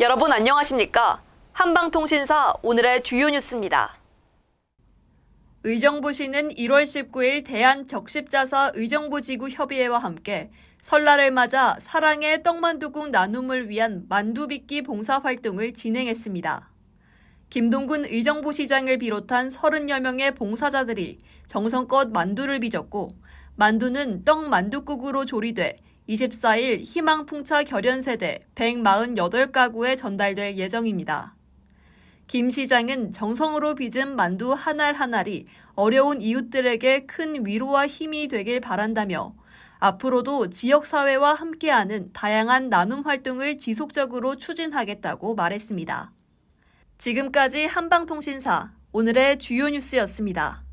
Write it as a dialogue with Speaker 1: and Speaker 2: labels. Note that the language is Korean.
Speaker 1: 여러분 안녕하십니까? 한방통신사 오늘의 주요 뉴스입니다. 의정부시는 1월 19일 대한적십자사 의정부지구 협의회와 함께 설날을 맞아 사랑의 떡만두국 나눔을 위한 만두빚기 봉사활동을 진행했습니다. 김동군 의정부시장을 비롯한 30여 명의 봉사자들이 정성껏 만두를 빚었고 만두는 떡 만두국으로 조리돼 24일 희망풍차 결연세대 148가구에 전달될 예정입니다. 김 시장은 정성으로 빚은 만두 한 알 한 알이 어려운 이웃들에게 큰 위로와 힘이 되길 바란다며 앞으로도 지역사회와 함께하는 다양한 나눔 활동을 지속적으로 추진하겠다고 말했습니다. 지금까지 한방통신사 오늘의 주요 뉴스였습니다.